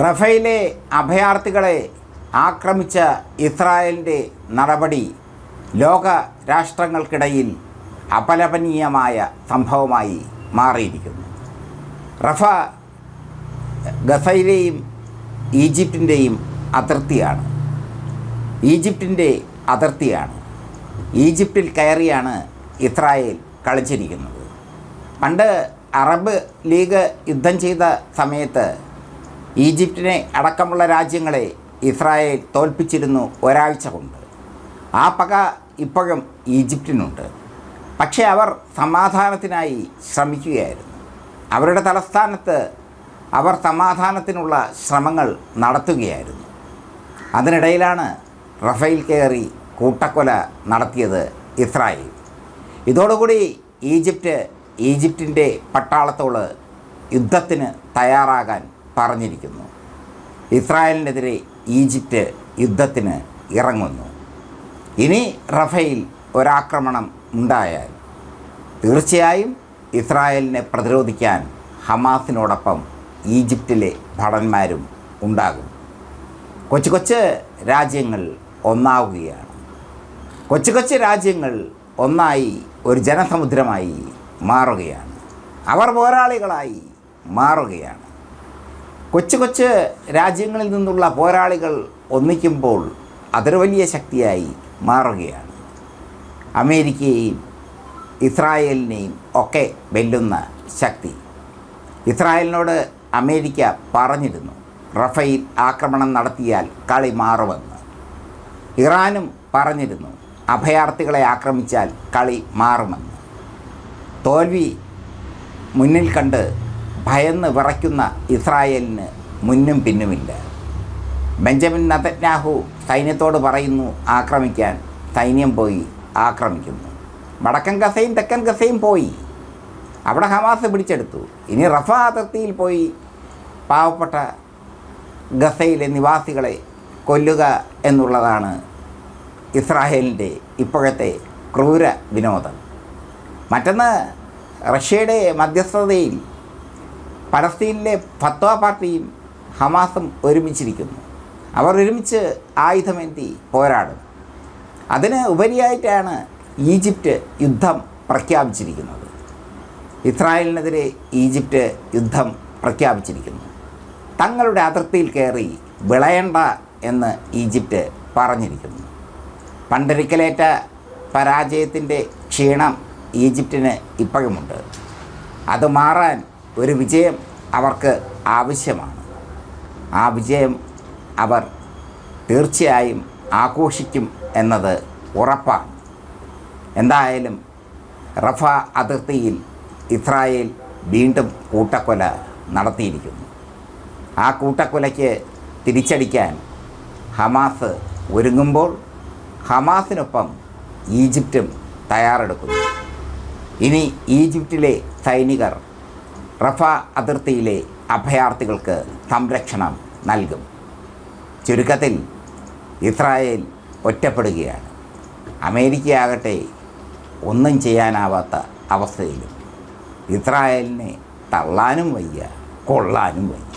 Raffaele അഭയാർത്ഥികളെ ആക്രമിച്ച ഇസ്രായേലിന്റെ നടപടി ലോക രാഷ്ട്രങ്ങൾക്കിടയിൽ അപലപനീയമായ സംഭവമായി മാറിയിരിക്കുന്നു. റഫ ഗസയിലെയും ഈജിപ്തിന്റെയും അതിർത്തിയാണ്. ഈജിപ്തിന്റെ അതിർത്തിയാണ്. ഈജിപ്തിൽ കയറിയാണ് ഇസ്രായേൽ കളിച്ചിരിക്കുന്നത്. പണ്ട് അറബ് ലീഗ് യുദ്ധം ചെയ്ത സമയത്ത് ഈജിപ്തിനെ അടക്കമുള്ള രാജ്യങ്ങളെ ഇസ്രായേൽ തോൽപ്പിച്ചിരുന്നു ഒരാഴ്ച കൊണ്ട്. ആ പക ഇപ്പോഴും ഈജിപ്തിനുണ്ട്. പക്ഷേ അവർ സമാധാനത്തിനായി ശ്രമിക്കുകയായിരുന്നു. അവരുടെ തലസ്ഥാനത്ത് അവർ സമാധാനത്തിനുള്ള ശ്രമങ്ങൾ നടത്തുകയായിരുന്നു. അതിനിടയിലാണ് റഫേൽ കയറി കൂട്ടക്കൊല നടത്തിയത് ഇസ്രായേൽ. ഇതോടുകൂടി ഈജിപ്റ്റ് ഈജിപ്തിന്റെ പട്ടാളത്തോട് യുദ്ധത്തിന് തയ്യാറാകാൻ പറഞ്ഞിരിക്കുന്നു. ഇസ്രായേലിനെതിരെ ഈജിപ്റ്റ് യുദ്ധത്തിന് ഇറങ്ങുന്നു. ഇനി റഫയിൽ ഒരാക്രമണം ഉണ്ടായാൽ തീർച്ചയായും ഇസ്രായേലിനെ പ്രതിരോധിക്കാൻ ഹമാസിനോടൊപ്പം ഈജിപ്തിലെ ഭടന്മാരും ഉണ്ടാകും. കൊച്ചു കൊച്ച് രാജ്യങ്ങൾ ഒന്നാവുകയാണ്. കൊച്ചു കൊച്ചു രാജ്യങ്ങൾ ഒന്നായി ഒരു ജനസമുദ്രമായി മാറുകയാണ്. അവർ പോരാളികളായി മാറുകയാണ്. കൊച്ചു കൊച്ച് രാജ്യങ്ങളിൽ നിന്നുള്ള പോരാളികൾ ഒന്നിക്കുമ്പോൾ അതൊരു വലിയ ശക്തിയായി മാറുകയാണ്. അമേരിക്കയെയും ഇസ്രായേലിനെയും ഒക്കെ വെല്ലുന്ന ശക്തി. ഇസ്രായേലിനോട് അമേരിക്ക പറഞ്ഞിരുന്നു റഫൈൽ ആക്രമണം നടത്തിയാൽ കളി മാറുമെന്ന്. ഇറാനും പറഞ്ഞിരുന്നു അഭയാർത്ഥികളെ ആക്രമിച്ചാൽ കളി മാറുമെന്ന്. തോൽവി മുന്നിൽ കണ്ട് ഭയന്ന് വിറയ്ക്കുന്ന ഇസ്രായേലിന് മുന്നും പിന്നുമില്ല. ബെഞ്ചമിൻ നതന്യാഹു സൈന്യത്തോട് പറയുന്നു ആക്രമിക്കാൻ. സൈന്യം പോയി ആക്രമിക്കുന്നു. വടക്കൻ ഗസയും തെക്കൻ ഗസയും പോയി. അവിടെ ഹമാസ് പിടിച്ചെടുത്തു. ഇനി റഫ അതിർത്തിയിൽ പോയി പാവപ്പെട്ട ഗസയിലെ നിവാസികളെ കൊല്ലുക എന്നുള്ളതാണ് ഇസ്രായേലിന്റെ ഇപ്പോഴത്തെ ക്രൂര വിനോദം. മറ്റൊന്ന് റഷ്യയുടെ മധ്യസ്ഥതയിൽ പലസ്തീനിലെ ഫത്വ പാർട്ടിയും ഹമാസും ഒരുമിച്ചിരിക്കുന്നു. അവർ ഒരുമിച്ച് ആയുധമേന്തി പോരാടും. അതിന് ഉപരിയായിട്ടാണ് ഈജിപ്റ്റ് യുദ്ധം പ്രഖ്യാപിച്ചിരിക്കുന്നത്. ഇസ്രായേലിനെതിരെ ഈജിപ്റ്റ് യുദ്ധം പ്രഖ്യാപിച്ചിരിക്കുന്നു. തങ്ങളുടെ അതിർത്തിയിൽ കയറി വിളയണ്ട എന്ന് ഈജിപ്റ്റ് പറഞ്ഞിരിക്കുന്നു. പണ്ടൊരിക്കലേറ്റ പരാജയത്തിന്റെ ക്ഷീണം ഈജിപ്തിന് ഇപ്പോഴുമുണ്ട്. അത് മാറാൻ ഒരു വിജയം അവർക്ക് ആവശ്യമാണ്. ആ വിജയം അവർ തീർച്ചയായും ആഘോഷിക്കും എന്നത് ഉറപ്പാണ്. എന്തായാലും റഫ അതിർത്തിയിൽ ഇസ്രായേൽ വീണ്ടും കൂട്ടക്കൊല നടത്തിയിരിക്കുന്നു. ആ കൂട്ടക്കൊലയ്ക്ക് തിരിച്ചടിക്കാൻ ഹമാസ് ഒരുങ്ങുമ്പോൾ ഹമാസിനൊപ്പം ഈജിപ്തും തയ്യാറെടുക്കുന്നു. ഇനി ഈജിപ്തിലെ സൈനികർ റഫ അതിർത്തിയിലെ അഭയാർത്ഥികൾക്ക് സംരക്ഷണം നൽകും. ചുരുക്കത്തിൽ ഇസ്രായേൽ ഒറ്റപ്പെടുകയാണ്. അമേരിക്കയാകട്ടെ ഒന്നും ചെയ്യാനാവാത്ത അവസ്ഥയിലും. ഇസ്രായേലിനെ തള്ളാനും വയ്യ കൊള്ളാനും വയ്യ.